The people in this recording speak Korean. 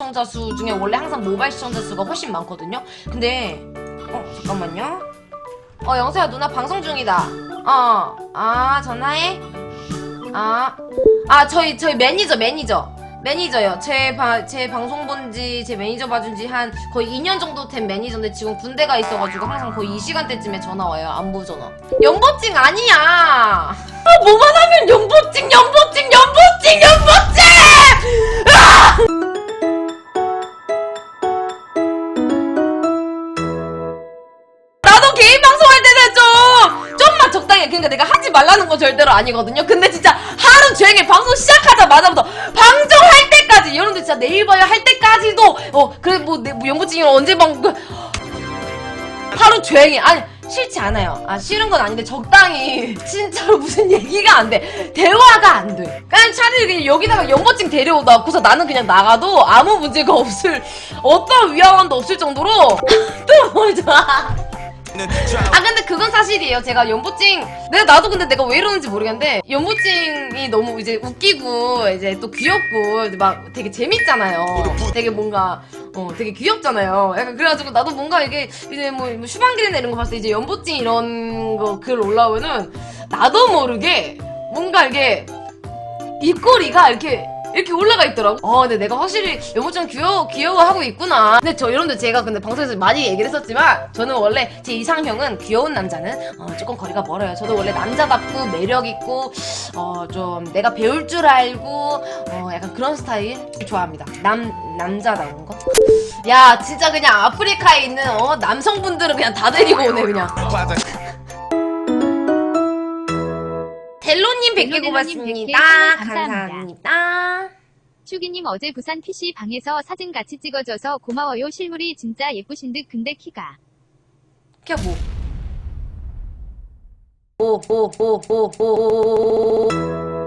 시청자 수 중에 원래 항상 모바일 시청자 수가 훨씬 많거든요. 근데 어 잠깐만요. 어 영서야 누나 방송 중이다. 어 아 전화해. 아, 아 저희 저희 매니저 매니저 매니저요. 제, 바, 제 방송 본지 제 매니저 봐준 지 한 거의 2년 정도 된 매니저인데 지금 군대가 있어가지고 항상 거의 이 시간대쯤에 전화 와요. 안부 전화. 연보증 아니야. 아 뭐만 하면 그러니까 내가 하지 말라는 건 절대로 아니거든요. 근데 진짜 하루 종일 방송 시작하자마자부터 방송할 때까지 여러분들 진짜 네이버에 할 때까지도 어 그래 뭐, 내- 뭐 연구증이 언제 방 그, 하루 종일 아니 싫지 않아요. 아 싫은 건 아닌데 적당히 진짜로 무슨 얘기가 안 돼. 대화가 안 돼. 그냥 차라리 그냥 여기다가 연고증 데려오다 놓고서 나는 그냥 나가도 아무 문제가 없을 어떤 위화감도 없을 정도로 또 뭐죠? 아 근데 그건 사실이에요. 제가 연보증 내가 나도 근데 내가 왜 이러는지 모르겠는데 연보증이 너무 이제 웃기고 이제 또 귀엽고 이제 막 되게 재밌잖아요. 되게 뭔가 어 되게 귀엽잖아요. 약간 그래가지고 나도 뭔가 이게 이제 뭐, 뭐 슈방길이나 이런 거 봤을 때 이제 연보증 이런 거 글 올라오면은 나도 모르게 뭔가 이게 입꼬리가 이렇게 이렇게 올라가 있더라고. 어, 근데 내가 확실히 연보증 귀여워 귀여워하고 있구나. 근데 저 여러분들 제가 근데 방송에서 많이 얘기를 했었지만 저는 원래 제 이상형은 귀여운 남자는 어, 조금 거리가 멀어요. 저도 원래 남자답고 매력 있고 어 좀 내가 배울 줄 알고 어 약간 그런 스타일 좋아합니다. 남 남자다운 거. 야, 진짜 그냥 아프리카에 있는 어 남성분들은 그냥 다 데리고 오네 그냥. 델로님 100개 델로델로님 고맙습니다. 100개 선물 감사합니다. 슈기님 어제 부산 PC 방에서 사진 같이 찍어줘서 고마워요. 실물이 진짜 예쁘신 듯 근데 키가. 걔 뭐? 오, 오, 오, 오, 오, 오, 오.